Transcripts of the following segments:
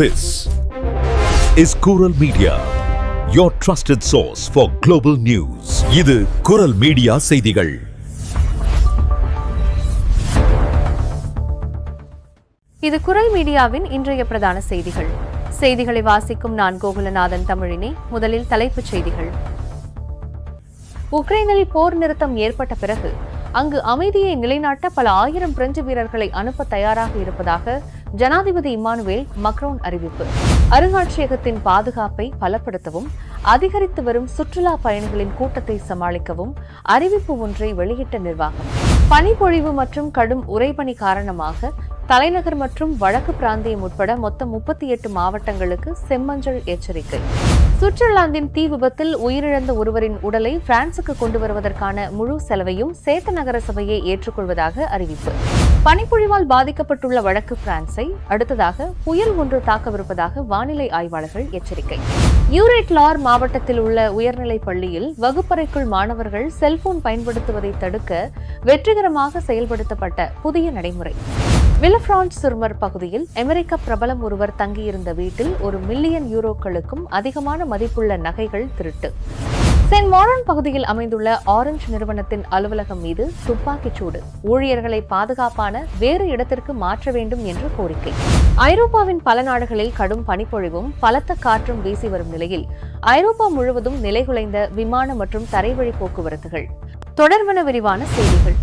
This is Kural Media, your trusted source for global news. இது குரல் media செய்திகள். இது குரல் மீடியாவின் இன்றைய பிரதான செய்திகள். செய்திகளை வாசிக்கும் நான் கோகுலநாதன் தமிழினி முதலில் தலைப்புச் செய்திகள். உக்ரைனில் போர் நிறுத்தம் ஏற்பட்ட பிறகு அங்கு அமைதியை நிலைநாட்ட பல ஆயிரம் பிரெஞ்சு வீரர்களை அனுப்ப தயாராக இருப்பதாக ஜனாதிபதி இம்மானுவேல் மக்ரோன் அறிவிப்பு. அருங்காட்சியகத்தின் பாதுகாப்பை பலப்படுத்தவும் அதிகரித்து வரும் சுற்றுலா பயணிகளின் கூட்டத்தை சமாளிக்கவும் அறிவிப்பு ஒன்றை வெளியிட்ட நிர்வாகம். பனிப்பொழிவு மற்றும் கடும் உறைபனி காரணமாக தலைநகர் மற்றும் வடக்கு பிராந்தியம் உட்பட மொத்தம் முப்பத்தி எட்டு மாவட்டங்களுக்கு செம்மஞ்சள் எச்சரிக்கை. சுவிட்சர்லாந்தின் தீ விபத்தில் உயிரிழந்த ஒருவரின் உடலை பிரான்சுக்கு கொண்டு வருவதற்கான முழு செலவையும் சேத்த நகர சபையை ஏற்றுக்கொள்வதாக அறிவிப்பு. பனிப்பொழிவால் பாதிக்கப்பட்டுள்ள வடக்கு பிரான்சை அடுத்ததாக புயல் ஒன்று தாக்கவிருப்பதாக வானிலை ஆய்வாளர்கள் எச்சரிக்கை. யூரேட் லார் மாவட்டத்தில் உள்ள உயர்நிலைப் பள்ளியில் வகுப்பறைக்குள் மாணவர்கள் செல்போன் பயன்படுத்துவதை தடுக்க வெற்றிகரமாக செயல்படுத்தப்பட்ட புதிய நடைமுறை. வில்லஃபிரான்ஸ் சிறுமர் பகுதியில் அமெரிக்க பிரபலம் ஒருவர் தங்கியிருந்த வீட்டில் ஒரு மில்லியன் யூரோக்களுக்கும் அதிகமான மதிப்புள்ள நகைகள் திருட்டு. சென்ட் மாரன் பகுதியில் அமைந்துள்ள ஆரஞ்சு நிறுவனத்தின் அலுவலகம் மீது துப்பாக்கிச் சூடு. ஊழியர்களை பாதுகாப்பான வேறு இடத்திற்கு மாற்ற வேண்டும் என்று கோரிக்கை. ஐரோப்பாவின் பல நாடுகளில் கடும் பனிப்பொழிவும் பலத்த காற்றும் வீசி வரும் நிலையில் ஐரோப்பா முழுவதும் நிலைகுலைந்த விமான மற்றும் தரைவழி போக்குவரத்துகள். தொடர்வன விரிவான செய்திகள்.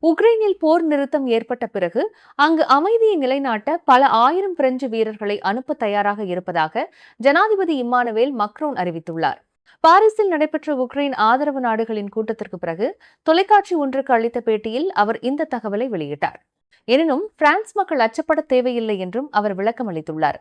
உக்ரைனில் போர் நிறுத்தம் ஏற்பட்ட பிறகு அங்கு அமைதியை நிலைநாட்ட பல ஆயிரம் பிரெஞ்சு வீரர்களை அனுப்ப தயாராக இருப்பதாக ஜனாதிபதி இம்மானுவேல் மக்ரோன் அறிவித்துள்ளார். பாரிஸில் நடைபெற்ற உக்ரைன் ஆதரவு நாடுகளின் கூட்டத்திற்கு பிறகு தொலைக்காட்சி ஒன்றுக்கு அளித்த பேட்டியில் அவர் இந்த தகவலை வெளியிட்டார். எனினும் பிரான்ஸ் மக்கள் அச்சப்பட தேவையில்லை என்றும் அவர் விளக்கம் அளித்துள்ளார்.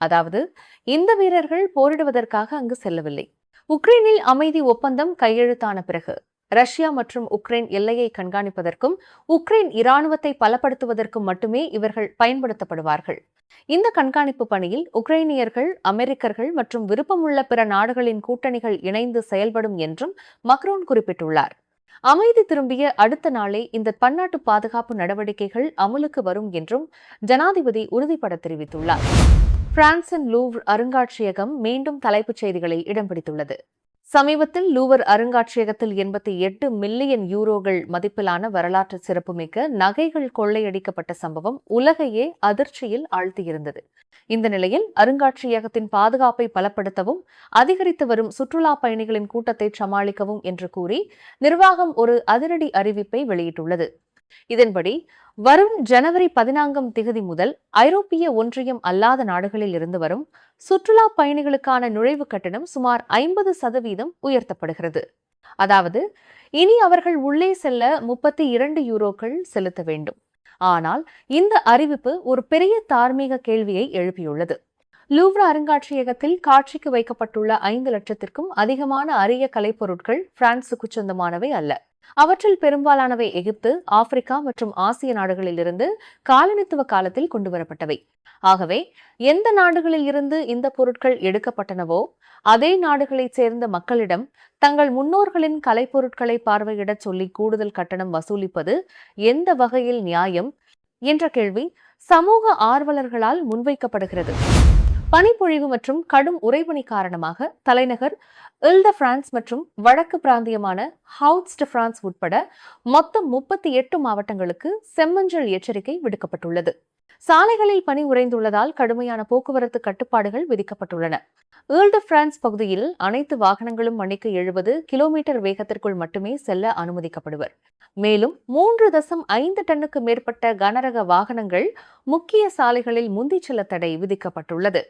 அதாவது இந்த வீரர்கள் போரிடுவதற்காக அங்கு செல்லவில்லை. உக்ரைனில் அமைதி ஒப்பந்தம் கையெழுத்தான பிறகு ரஷ்யா மற்றும் உக்ரைன் எல்லையை கண்காணிப்பதற்கும் உக்ரைன் இராணுவத்தை பலப்படுத்துவதற்கும் மட்டுமே இவர்கள் பயன்படுத்தப்படுவார்கள். இந்த கண்காணிப்பு பணியில் உக்ரைனியர்கள் அமெரிக்கர்கள் மற்றும் விருப்பமுள்ள பிற நாடுகளின் கூட்டணிகள் இணைந்து செயல்படும் என்றும் மக்ரோன் குறிப்பிட்டுள்ளார். அமைதி திரும்பிய அடுத்த நாளே இந்த பன்னாட்டு பாதுகாப்பு நடவடிக்கைகள் அமலுக்கு வரும் என்றும் ஜனாதிபதி உறுதிபட தெரிவித்துள்ளார். பிரான்சின் லூவ் அருங்காட்சியகம் மீண்டும் தலைப்புச் செய்திகளை இடம்பிடித்துள்ளது சமீபத்தில் லூவர் அருங்காட்சியகத்தில் எண்பத்தி எட்டு மில்லியன் யூரோகள் மதிப்பிலான வரலாற்று சிறப்புமிக்க நகைகள் கொள்ளையடிக்கப்பட்ட சம்பவம் உலகையே அதிர்ச்சியில் ஆழ்த்தியிருந்தது. இந்த நிலையில் அருங்காட்சியகத்தின் பாதுகாப்பை பலப்படுத்தவும் அதிகரித்து வரும் சுற்றுலா பயணிகளின் கூட்டத்தை சமாளிக்கவும் என்று கூறி நிர்வாகம் ஒரு அதிரடி அறிவிப்பை வெளியிட்டுள்ளது. இதன்படி வரும் ஜனவரி பதினான்காம் திகதி முதல் ஐரோப்பிய ஒன்றியம் அல்லாத நாடுகளில் இருந்து வரும் சுற்றுலா பயணிகளுக்கான நுழைவு கட்டணம் சுமார் ஐம்பது சதவீதம் உயர்த்தப்படுகிறது. அதாவது இனி அவர்கள் உள்ளே செல்ல முப்பத்தி இரண்டு யூரோக்கள் செலுத்த வேண்டும். ஆனால் இந்த அறிவிப்பு ஒரு பெரிய தார்மீக கேள்வியை எழுப்பியுள்ளது. லூவ்ரா அருங்காட்சியகத்தில் காட்சிக்கு வைக்கப்பட்டுள்ள ஐந்து லட்சத்திற்கும் அதிகமான அரிய கலைப்பொருட்கள் பிரான்சுக்கு சொந்தமானவை அல்ல. அவற்றில் பெரும்பாலானவை எகிப்து ஆப்பிரிக்கா மற்றும் ஆசிய நாடுகளிலிருந்து காலனித்துவ காலத்தில் கொண்டுவரப்பட்டவை. ஆகவே எந்த நாடுகளில் இருந்து இந்த பொருட்கள் எடுக்கப்பட்டனவோ அதே நாடுகளைச் சேர்ந்த மக்களிடம் தங்கள் முன்னோர்களின் கலைப்பொருட்களை பார்வையிடச் சொல்லி கூடுதல் கட்டணம் வசூலிப்பது எந்த வகையில் நியாயம்? என்ற கேள்வி சமூக ஆர்வலர்களால் முன்வைக்கப்படுகிறது. பனிப்பொழிவு மற்றும் கடும் உறைபனி காரணமாக தலைநகர் இல் த பிரான்ஸ் மற்றும் வடக்கு பிராந்தியமான ஹவுட்ஸ் பிரான்ஸ் உட்பட மொத்தம் முப்பத்தி எட்டு மாவட்டங்களுக்கு செம்மஞ்சள் எச்சரிக்கை விடுக்கப்பட்டுள்ளது. சாலைகளில் பனி உறைந்துள்ளதால் கடுமையான போக்குவரத்து கட்டுப்பாடுகள் விதிக்கப்பட்டுள்ளன. ஏர்ல் பிரான்ஸ் பகுதியில் அனைத்து வாகனங்களும் மணிக்கு எழுபது கிலோமீட்டர் வேகத்திற்குள் மட்டுமே செல்ல அனுமதிக்கப்படுவர். மேலும் மூன்று தசம் ஐந்து டன்னுக்கு மேற்பட்ட கனரக வாகனங்கள் முக்கிய சாலைகளில் முந்திச் செல்ல தடை விதிக்கப்பட்டுள்ளது.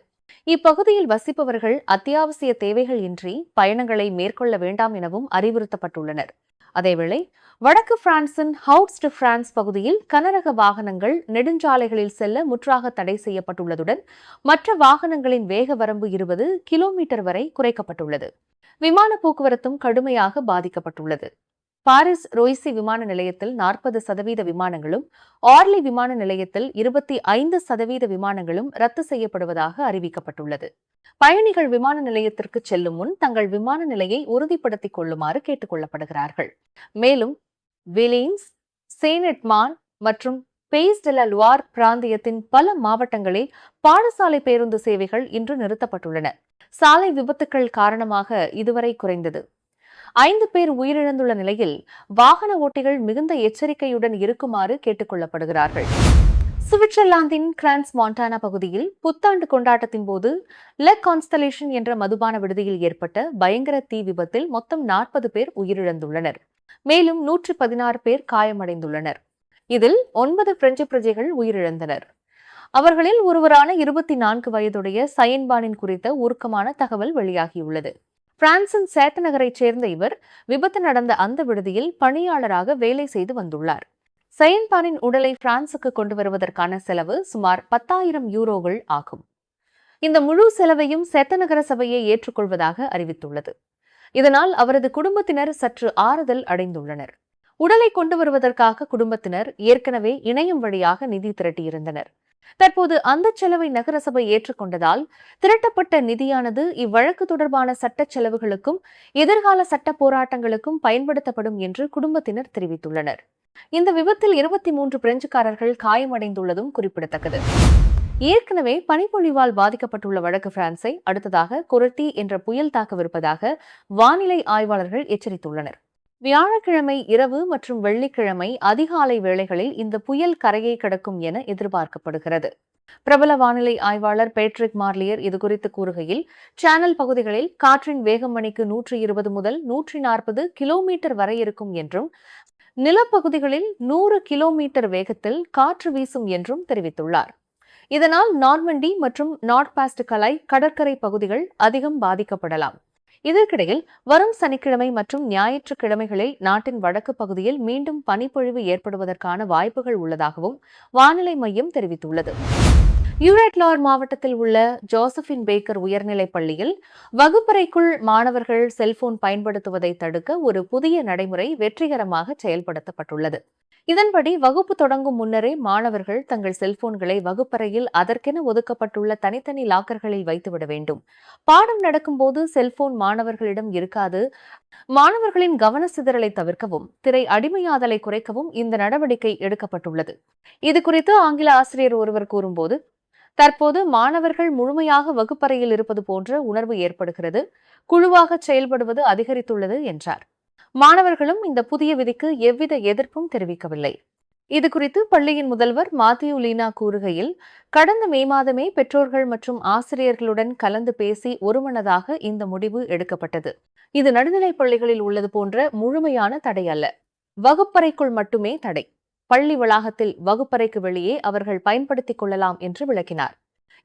இப்பகுதியில் வசிப்பவர்கள் அத்தியாவசிய தேவைகள் இன்றி பயணங்களை மேற்கொள்ள வேண்டாம் எனவும் அறிவுறுத்தப்பட்டுள்ளனர். அதேவேளை வடக்கு பிரான்சின் ஹவுட்ஸ் டு பிரான்ஸ் பகுதியில் கனரக வாகனங்கள் நெடுஞ்சாலைகளில் செல்ல முற்றாக தடை செய்யப்பட்டுள்ளதுடன் மற்ற வாகனங்களின் வேக வரம்பு இருபது கிலோமீட்டர் வரை குறைக்கப்பட்டுள்ளது. விமான போக்குவரத்தும் கடுமையாக பாதிக்கப்பட்டுள்ளது. பாரிஸ் ரோய்சி விமான நிலையத்தில் நாற்பது சதவீத விமானங்களும் ஆர்லி விமான நிலையத்தில் இருபத்தி ஐந்து சதவீத விமானங்களும் ரத்து செய்யப்படுவதாக அறிவிக்கப்பட்டுள்ளது. பயணிகள் விமான நிலையத்திற்கு செல்லும் முன் தங்கள் விமான நிலையை உறுதிப்படுத்திக் கொள்ளுமாறு கேட்டுக் கொள்ளப்படுகிறார்கள் மேலும் விலீன்ஸ் சேனட்மான் மற்றும் பெய்ஸ் டெல லுவார் பிராந்தியத்தின் பல மாவட்டங்களில் பாடசாலை பேருந்து சேவைகள் இன்று நிறுத்தப்பட்டுள்ளன. சாலை விபத்துக்கள் காரணமாக இதுவரை குறைந்தது. ஐந்து பேர் உயிரிழந்துள்ள நிலையில் வாகன ஓட்டிகள் மிகுந்த எச்சரிக்கையுடன் இருக்குமாறு கேட்டுக் கொள்ளப்படுகிறார்கள் சுவிட்சர்லாந்தின் கிரான்ஸ் மாண்டானா பகுதியில் புத்தாண்டு கொண்டாட்டத்தின் போது லெக் கான்ஸ்டலேஷன் என்ற மதுபான விடுதியில் ஏற்பட்ட பயங்கர தீ விபத்தில் மொத்தம் நாற்பது பேர் உயிரிழந்துள்ளனர். மேலும் நூற்றி பதினாறு பேர் காயமடைந்துள்ளனர். இதில் ஒன்பது பிரெஞ்சு பிரஜைகள் உயிரிழந்தனர். அவர்களில் ஒருவரான இருபத்தி நான்கு வயதுடைய சயன்பானின் குறித்த உருக்கமான தகவல் வெளியாகியுள்ளது. பிரான்சின் சேட்ட நகரைச் சேர்ந்த இவர் விபத்து நடந்த அந்த விடுதியில் பணியாளராக வேலை செய்து வந்துள்ளார். சயன்பானின் உடலை பிரான்சுக்கு கொண்டு வருவதற்கான செலவு சுமார் பத்தாயிரம் யூரோகள் ஆகும். இந்த முழு செலவையும் சேத்தநகர நகர சபையை ஏற்றுக்கொள்வதாக அறிவித்துள்ளது. இதனால் அவரது குடும்பத்தினர் சற்று ஆறுதல் அடைந்துள்ளனர். உடலை கொண்டு வருவதற்காக குடும்பத்தினர் ஏற்கனவே இணையம் வழியாக நிதி திரட்டியிருந்தனர். தற்போது அந்த செலவை நகரசபை ஏற்றுக்கொண்டதால் திரட்டப்பட்ட நிதியானது இவ்வழக்கு தொடர்பான சட்ட செலவுகளுக்கும் எதிர்கால சட்ட போராட்டங்களுக்கும் பயன்படுத்தப்படும் என்று குடும்பத்தினர் தெரிவித்துள்ளனர். இந்த விபத்தில் இருபத்தி மூன்று பிரெஞ்சுக்காரர்கள் காயமடைந்துள்ளதும் குறிப்பிடத்தக்கது. ஏற்கனவே பனிப்பொழிவால் பாதிக்கப்பட்டுள்ள வடக்கு பிரான்ஸை அடுத்ததாக கொரட்டி என்ற புயல் தாக்கவிருப்பதாக வானிலை ஆய்வாளர்கள் எச்சரித்துள்ளனர். வியாழக்கிழமை இரவு மற்றும் வெள்ளிக்கிழமை அதிகாலை வேளைகளில் இந்த புயல் கரையை கடக்கும் என எதிர்பார்க்கப்படுகிறது. பிரபல வானிலை ஆய்வாளர் பேட்ரிக் மார்லியர் இதுகுறித்து கூறுகையில் சேனல் பகுதிகளில் காற்றின் வேகம் மணிக்கு நூற்றி இருபது முதல் நூற்றி நாற்பது கிலோமீட்டர் வரை இருக்கும் என்றும் நிலப்பகுதிகளில் நூறு கிலோமீட்டர் வேகத்தில் காற்று வீசும் என்றும் தெரிவித்துள்ளார். இதனால் நார்மண்டி மற்றும் நார்த் பாஸ்ட் கலை கடற்கரை பகுதிகள் அதிகம் பாதிக்கப்படலாம். இதற்கிடையில் வரும் சனிக்கிழமை மற்றும் ஞாயிற்றுக்கிழமைகளில் நாட்டின் வடக்கு பகுதியில் மீண்டும் பனிப்பொழிவு ஏற்படுவதற்கான வாய்ப்புகள் உள்ளதாகவும் வானிலை மையம் தெரிவித்துள்ளது. யூரட்லார் மாவட்டத்தில் உள்ள ஜோசபின் பேக்கர் உயர்நிலைப் பள்ளியில் வகுப்பறைக்குள் மாணவர்கள் செல்போன் பயன்படுத்துவதை தடுக்க ஒரு புதிய நடைமுறை வெற்றிகரமாக செயல்படுத்தப்பட்டுள்ளது. இதன்படி வகுப்பு தொடங்கும் முன்னரே மாணவர்கள் தங்கள் செல்போன்களை வகுப்பறையில் அதற்கென ஒதுக்கப்பட்டுள்ள தனித்தனி லாக்கர்களில் வைத்துவிட வேண்டும். பாடம் நடக்கும்போது செல்போன் மாணவர்களிடம் இருக்காது. மாணவர்களின் கவன சிதறலை தவிர்க்கவும் திரை அடிமையாதலை குறைக்கவும் இந்த நடவடிக்கை எடுக்கப்பட்டுள்ளது. இது குறித்து ஆங்கில ஆசிரியர் ஒருவர் கூறும்போது தற்போது மாணவர்கள் முழுமையாக வகுப்பறையில் இருப்பது போன்ற உணர்வு ஏற்படுகிறது. குழுவாக செயல்படுவது அதிகரித்துள்ளது என்றார். மாணவர்களும் இந்த புதிய விதிக்கு எவ்வித எதிர்ப்பும் தெரிவிக்கவில்லை. இது குறித்து பள்ளியின் முதல்வர் மாத்தியூ லீனா கூறுகையில் கடந்த மே மாதமே பெற்றோர்கள் மற்றும் ஆசிரியர்களுடன் கலந்து பேசி ஒருமனதாக இந்த முடிவு எடுக்கப்பட்டது. இது நடுநிலைப் பள்ளிகளில் உள்ளது போன்ற முழுமையான தடை அல்ல. வகுப்பறைக்குள் மட்டுமே தடை. பள்ளி வளாகத்தில் வகுப்பறைக்கு வெளியே அவர்கள் பயன்படுத்திக் கொள்ளலாம் என்று விளக்கினார்.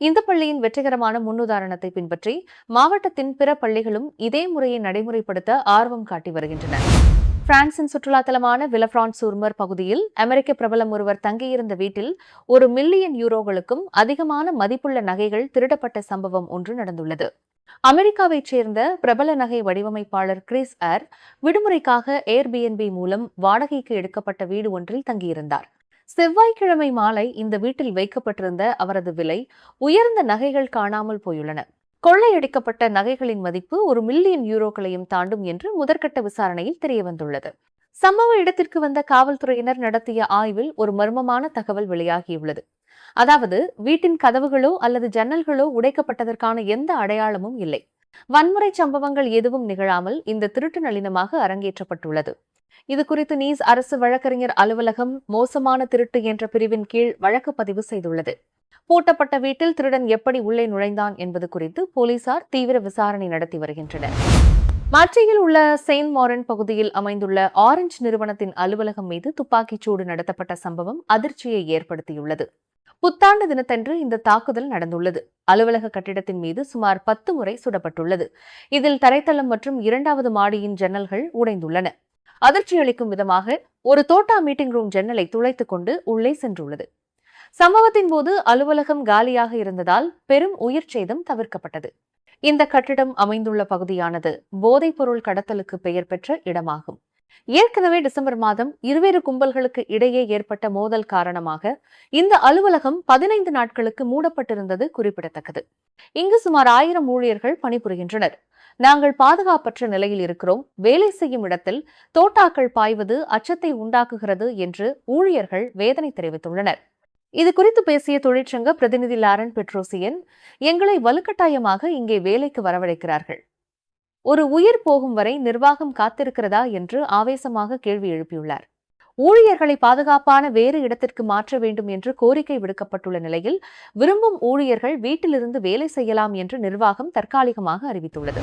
இந்த பள்ளியின் வெற்றிகரமான முன்னுதாரணத்தை பின்பற்றி மாவட்டத்தின் பிற பள்ளிகளும் இதே முறையை நடைமுறைப்படுத்த ஆர்வம் காட்டி வருகின்றன பிரான்சின் சுற்றுலா தலமான விலஃபிரான்ஸ் சூர்மர் பகுதியில் அமெரிக்க பிரபலம் ஒருவர் தங்கியிருந்த வீட்டில் ஒரு மில்லியன் யூரோகளுக்கும் அதிகமான மதிப்புள்ள நகைகள் திருடப்பட்ட சம்பவம் ஒன்று நடந்துள்ளது. அமெரிக்காவைச் சேர்ந்த பிரபல நகை வடிவமைப்பாளர் கிறிஸ் ஏர் விடுமுறைக்காக ஏர்பிஎன்பி மூலம் வாடகைக்கு எடுக்கப்பட்ட வீடு ஒன்றில் தங்கியிருந்தார். செவ்வாய்க்கிழமை மாலை இந்த வீட்டில் வைக்கப்பட்டிருந்த அவரது விலை உயர்ந்த நகைகள் காணாமல் போயுள்ளன. கொள்ளையடிக்கப்பட்ட நகைகளின் மதிப்பு ஒரு மில்லியன் யூரோக்களையும் தாண்டும் என்று முதற்கட்ட விசாரணையில் தெரியவந்துள்ளது. சம்பவ இடத்திற்கு வந்த காவல்துறையினர் நடத்திய ஆய்வில் ஒரு மர்மமான தகவல் வெளியாகியுள்ளது. அதாவது வீட்டின் கதவுகளோ அல்லது ஜன்னல்களோ உடைக்கப்பட்டதற்கான எந்த அடையாளமும் இல்லை. வன்முறை சம்பவங்கள் எதுவும் நிகழாமல் இந்த திருட்டு நளினமாக அரங்கேற்றப்பட்டுள்ளது. இது குறித்து நீஸ் அரசு வழக்கறிஞர் அலுவலகம் மோசமான திருட்டு என்ற பிரிவின் கீழ் வழக்கு பதிவு செய்துள்ளது. பூட்டப்பட்ட வீட்டில் திருடன் எப்படி உள்ளே நுழைந்தான் என்பது குறித்து போலீசார் தீவிர விசாரணை நடத்தி வருகின்றனர். மாற்றியில் உள்ள செயின்ட் மாரன் பகுதியில் அமைந்துள்ள ஆரஞ்சு நிறுவனத்தின் அலுவலகம் மீது துப்பாக்கிச் சூடு நடத்தப்பட்ட சம்பவம் அதிர்ச்சியை ஏற்படுத்தியுள்ளது. புத்தாண்டு தினத்தன்று இந்த தாக்குதல் நடந்துள்ளது. அலுவலக கட்டிடத்தின் மீது சுமார் பத்து முறை சுடப்பட்டுள்ளது. இதில் தரைத்தளம் மற்றும் இரண்டாவது மாடியின் ஜன்னல்கள் உடைந்துள்ளன. அதிர்ச்சியளிக்கும் விதமாக ஒரு தோட்டா மீட்டிங் ரூம் ஜன்னலை துளைத்துக் கொண்டு உள்ளே சென்றுள்ளது. சம்பவத்தின் போது அலுவலகம் காலியாக இருந்ததால் பெரும் உயிர் சேதம் தவிர்க்கப்பட்டது. இந்த கட்டிடம் அமைந்துள்ள பகுதியானது போதைப்பொருள் கடத்தலுக்கு பெயர் பெற்ற இடமாகும். ஏற்கனவே டிசம்பர் மாதம் இருவேறு கும்பல்களுக்கு இடையே ஏற்பட்ட மோதல் காரணமாக இந்த அலுவலகம் பதினைந்து நாட்களுக்கு மூடப்பட்டிருந்தது குறிப்பிடத்தக்கது. இங்கு சுமார் ஆயிரம் ஊழியர்கள் பணிபுரிகின்றனர். நாங்கள் பாதுகாப்பற்ற நிலையில் இருக்கிறோம். வேலை செய்யும் இடத்தில் தோட்டாக்கள் பாய்வது அச்சத்தை உண்டாக்குகிறது என்று ஊழியர்கள் வேதனை தெரிவித்துள்ளனர். இது குறித்து பேசிய தொழிற்சங்க பிரதிநிதி லாரன் பெட்ரோசியன் எங்களை வலுக்கட்டாயமாக இங்கே வேலைக்கு வரவழைக்கிறார்கள். ஒரு உயிர் போகும் வரை நிர்வாகம் காத்திருக்கிறதா? என்று ஆவேசமாக கேள்வி எழுப்பியுள்ளார். ஊழியர்களை பாதுகாப்பான வேறு இடத்திற்கு மாற்ற வேண்டும் என்று கோரிக்கை விடுக்கப்பட்டுள்ள நிலையில் விரும்பும் ஊழியர்கள் வீட்டிலிருந்து வேலை செய்யலாம் என்று நிர்வாகம் தற்காலிகமாக அறிவித்துள்ளது.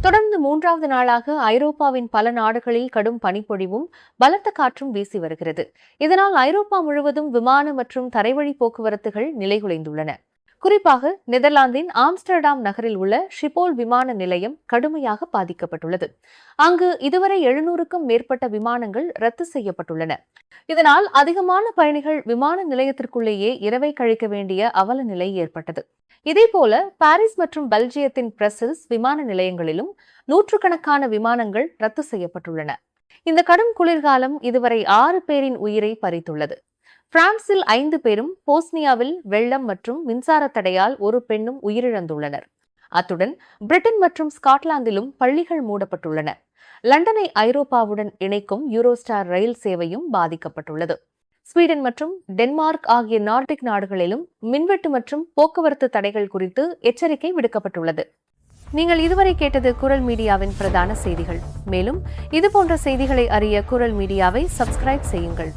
தொடர்ந்து மூன்றாவது நாளாக ஐரோப்பாவின் பல நாடுகளில் கடும் பனிப்பொழிவும் பலத்த காற்றும் வீசி வருகிறது. இதனால் ஐரோப்பா முழுவதும் விமான மற்றும் தரைவழி போக்குவரத்துகள் நிலைகுலைந்துள்ளன. குறிப்பாக நெதர்லாந்தின் ஆம்ஸ்டர்டாம் நகரில் உள்ள ஷிபோல் விமான நிலையம் கடுமையாக பாதிக்கப்பட்டுள்ளது. அங்கு இதுவரை எழுநூறுக்கும் மேற்பட்ட விமானங்கள் ரத்து செய்யப்பட்டுள்ளன. இதனால் அதிகமான பயணிகள் விமான நிலையத்திற்குள்ளேயே இரவை கழிக்க வேண்டிய அவல நிலை ஏற்பட்டது. இதேபோல பாரிஸ் மற்றும் பெல்ஜியத்தின் பிரசல்ஸ் விமான நிலையங்களிலும் நூற்றுக்கணக்கான விமானங்கள் ரத்து செய்யப்பட்டுள்ளன. இந்த கடும் குளிர்காலம் இதுவரை ஆறு பேரின் உயிரை பறித்துள்ளது. பிரான்சில் ஐந்து பேரும் போஸ்னியாவில் வெள்ளம் மற்றும் மின்சார தடையால் ஒரு பெண்ணும் உயிரிழந்துள்ளனர். அத்துடன் பிரிட்டன் மற்றும் ஸ்காட்லாந்திலும் பள்ளிகள் மூடப்பட்டுள்ளன. லண்டனை ஐரோப்பாவுடன் இணைக்கும் யூரோஸ்டார் ரயில் சேவையும் பாதிக்கப்பட்டுள்ளது. ஸ்வீடன் மற்றும் டென்மார்க் ஆகிய நார்டிக் நாடுகளிலும் மின்வெட்டு மற்றும் போக்குவரத்து தடைகள் குறித்து எச்சரிக்கை விடுக்கப்பட்டுள்ளது. நீங்கள் இதுவரை கேட்டது குரல் மீடியாவின் பிரதான செய்திகள். மேலும் இதுபோன்ற செய்திகளை அறிய குரல் மீடியாவை சப்ஸ்கிரைப் செய்யுங்கள்.